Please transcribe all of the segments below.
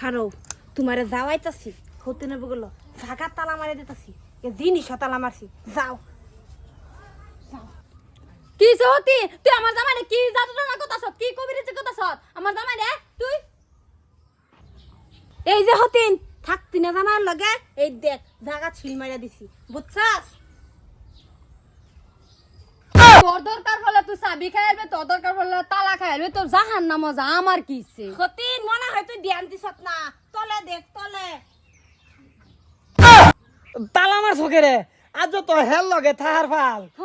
খারো, তোমারে যাওয়াইতাছি, হতে নেবে গেলো। ঝাঁকার তালা মারে দিতাছি জিনিস তালা মারছি। যাও। কি সহতি তুই আমার জামাই কি জাদু না কথা কি কবিরেছে কথা সৎ আমার জামাই রে তুই? এই যে হতিন, থাকতি না জামার লগে? এই দেখ, জাগা ছিল মারিয়া দিছি। বুঝছাস? তোর দরকার হলে তুই চাবি খাইবে তোর দরকার হলে তালা খাইবে তোর জাহান নাম যা আমার কি ইচ্ছে? হতিন মনে হয় তুই ধ্যান দিছত না। তলে দেখ তলে। তালা মার চোখে রে আজ তো হেল লগে থাহার ফাল। হ।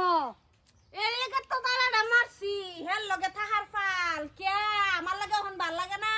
এর লেগে তো তালাটা মারছি হের লগে থাকার ফাল। কে? আমার লগে ওহন ভালো লাগে না।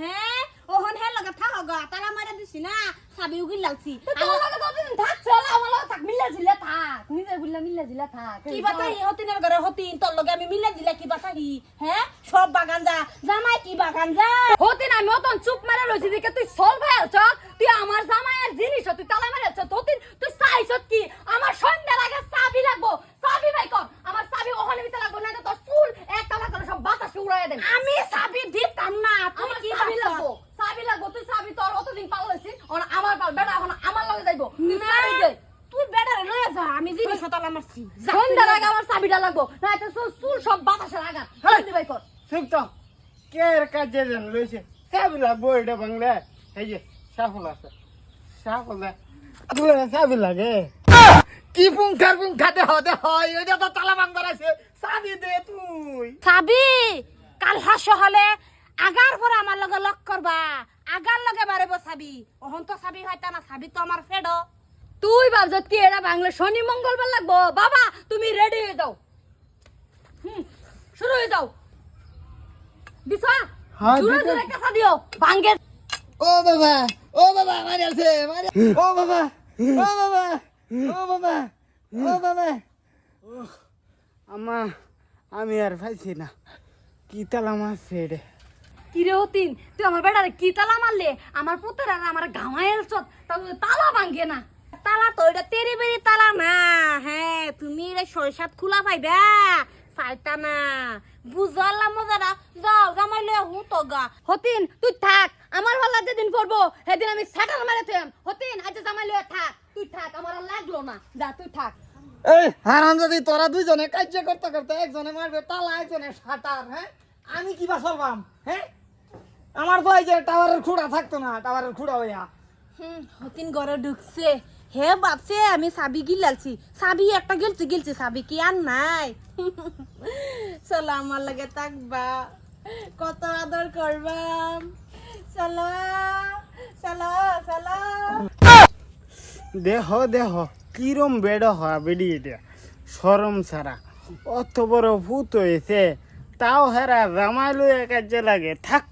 হ্যাঁ ওহন হের লগে থাক গা তালা মারিয়া দিছি না সাবি উগিল লালছি। তোর লগে যতদিন থাক চল আমার লগে থাক মিলে ঝিলে থাক নিজে বুঝলে মিলে ঝিলে থাক কি বাতাহি হতিনের ঘরে হতিন তোর লগে আমি মিলে দিলে কি বাতাহি হ্যাঁ সব বাগান যা। জামাই কি বাগান যা? হতিন আমি হতন চুপ মারে রইছি দিকে তুই সল ভাই আছ তুই আমার জামাইয়ের জিনিস তুই তালা মারে আছ হতিন তুই চাইছ কি আমার সন্ধ্যা লাগে চাবি লাগবো চাবি ভাই কর আমার চাবি ওখানে ভিতরে লাগবো না তো তোর চুল এক তালা করে সব বাতাসে উড়াই দেন আমি সাবি দিতাম না তুই আমার কি চাবি ভাবছ? লাগবো চাবি লাগবো তুই চাবি তোর অতদিন পাল হইছিস ওনা আমার পাল বেটা এখন আমার লগে যাইবো তুই চাবি দে তুই বেড়ারে লয়ে যা জিনিস তালা মারছি যা, সন্ধ্যা তুই লাগে আমার চাবিটা লাগবো? না তো চুল সব বাতাসে লাগা জলদি ভাই কর। ঠিক তো কে এর কাজে যেন লইছে? চাবি লাগবো এটা বাংলা এই যে সাফল আছে। সাফল চাবি লাগে কি হতে হয় ওইটা তো তালা ভাঙবার আছে। চাবি দে তুই। চাবি? কাল হাস হলে আগার পরে আমার লগে লক করবা। আগার লগে বাড়িব চাবি। ওহন তো চাবি হয়তা না চাবি তো আমার ফেড। তুই ভাবছত কি এরা বাংলা শনি মঙ্গলবার লাগবো? বাবা তুমি রেডি হয়ে যাও। হুম শুরু হয়ে যাও। দিছা হ্যাঁ, জোরে জোরে কাছা দিও ভাঙ্গে। ও বাবা ও বাবা মারি আছে মারি ও বাবা ও বাবা ও বাবা ও বাবা। আমা আমি আর পাইছি না। কি তালা মারছে রে? কি রে তুই আমার বেটারে কি তালা মারলে? আমার পুত্র আর আমার গামায়ের চত তালা ভাঙ্গে না। তালা তো এটা তেরি বেরি তালা না। হ্যাঁ তুমি এটা সরিষাত খোলা পাইবা। পাইতা না। বুঝলাম মজারা যাও জামাই লয়ে হু তো গা। হতিন তুই থাক। আমার ভাল্লা যেদিন পড়ব সেদিন আমি সাটার মারে তুই হতিন আজ জামাই লয়ে থাক। তুই থাক আমার লাগল না। যা তুই থাক। এই হারাম যদি তোরা দুইজনে কার্য করতে করতে একজনে মারবে তালা একজনে সাঁতার হ্যাঁ? আমি কি বা চলবাম হ্যাঁ? আমার তো এই যে টাওয়ারের খুঁড়া থাকতো না টাওয়ারের খুঁড়া হইয়া। হুম হতিন ঘরে ঢুকছে। হে বাপছে আমি সাবি গিলালছি। সাবি একটা গেলছি গেলছি, সাবি কি আর নাই? চলো আমার লাগে থাকবা কত আদর করবাম। চলো চলো চলো দেহ দেহ, কিরম বেড হওয়া বেডি এটা? সরম ছাড়া। অত বড় ভূত হয়েছে তাও হেরা জামাই লইয়া কাজে লাগে। থাক।